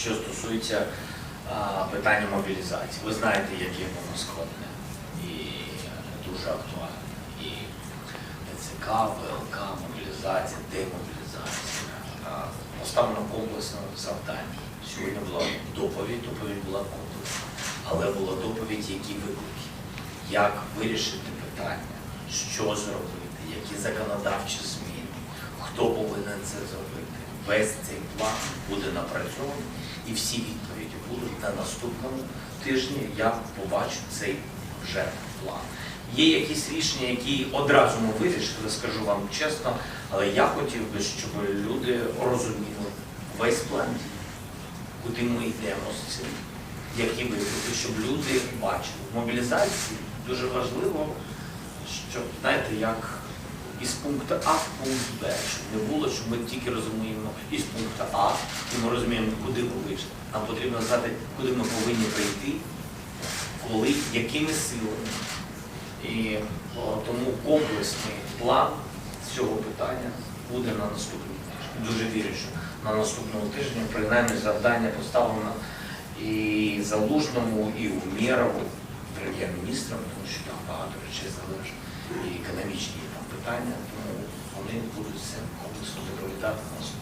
що стосується питання мобілізації. Ви знаєте, яке воно складне і дуже актуальне. І ТЦК, ВЛК, мобілізація, демобілізація. Поставлено комплексне завдання. Сьогодні була доповідь, доповідь була комплексна, але була доповідь, які виклики, як вирішити питання, що зробити, які законодавчі зміни, хто повинен це зробити. Весь цей план буде напрацьований і всі відповіді будуть на наступному тижні. Я побачу цей вже план. Є якісь рішення, які одразу ми вирішили, скажу вам чесно, але я хотів би, щоб люди розуміли весь план куди ми йдемо з цим, які виклики, щоб люди бачили. В мобілізації дуже важливо, щоб, знаєте, як із пункту А в пункт Б, щоб не було, щоб ми тільки розуміємо із пункту А, і ми розуміємо, куди ми вийшли. Нам потрібно знати, куди ми повинні прийти, коли, якими силами. І о, тому комплексний план цього питання буде на наступний тиждень. Дуже вірю, що на наступному тижні принаймні завдання поставлено і Залужному, і Умєрову, прем'єр-міністрам, тому що там багато речей залежить, і економічні там питання, вони будуть це комплексно доповідати на наступному